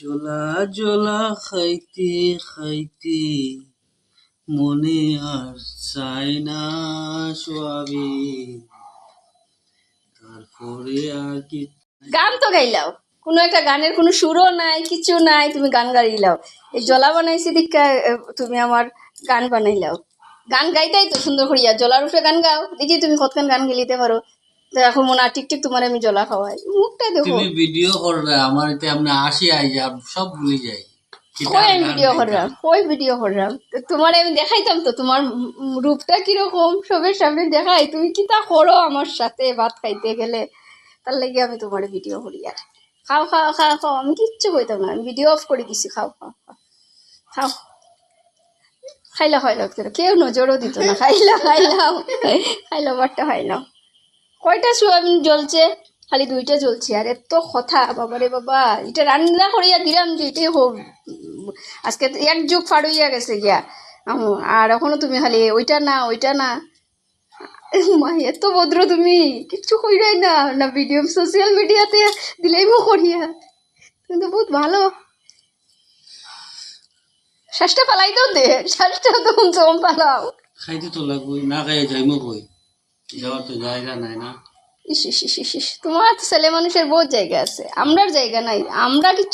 জোলা জোলা খাইতে খাইতে মনে আর চাই না সোয়াবি। তারপরে আর কি গান তো গাইলাও। কোনো একটা গানের কোনো সুরও নাই, কিছু নাই, তুমি গান গাইলাও। এই জলা বানাইছি দীক্ষা তুমি আমার গান বানাইলাও। গান গাইতাই তো সুন্দর করিয়া, জলার উপরে গান গাও। দেখি তুমি কতক্ষণ গান গেলিতে পারো। তো এখন মনে হয় টিকটিক তোমার আমি জলা খাওয়াই। মুখটা দেখো। তুমি ভিডিও করবে আমার এতে আমরা আসি আই যা সব ভুলে যাই। কই আমি ভিডিও করলাম? কই ভিডিও করলাম? তো তোমার আমি দেখাইতাম তো তোমার রূপটা কীরকম? সবের সামনে দেখাই। তুমি কি তা করো আমার সাথে ভাত খাইতে গেলে? তার লাগে আমি তোমার ভিডিও করি আর। খাও খাও খাও খাও। আমি কিচ্ছু কইতাম না। আমি ভিডিও অফ করে দিছি খাও খাও খাও। খাও। খাইলা খাইলা কেউ নজরও দিত না। খাইলা খাইলাম খাইলা বারটা খাইলাম। কয়টা সোয়াবিন জ্বলছে? খালি দুইটা জ্বলছে। আর এত কথা, বাবারে বাবা। এটা রান্না করিয়া দিলাম যে এটাই হোক। আজকে এক যুগ ফাড় হইয়া গেছে গিয়া। আর এখনও তুমি খালি ওইটা না ওইটা না। মা, এত ভদ্র তুমি। কিচ্ছু কইরাই না। না ভিডিও, সোশ্যাল মিডিয়াতে দিলেই মো করিয়া। তুমি তো বহুত ভালো। শ্বাসটা পালাই তো দে। শ্বাসটা তো পালাও খাইতে তো লাগবে না খাইয়ে যাইমো কই? যাওয়ার তো জায়গা তোমার ছেলে মানুষের বহুত জায়গা আছে। আমরার জায়গা নাই। আমরা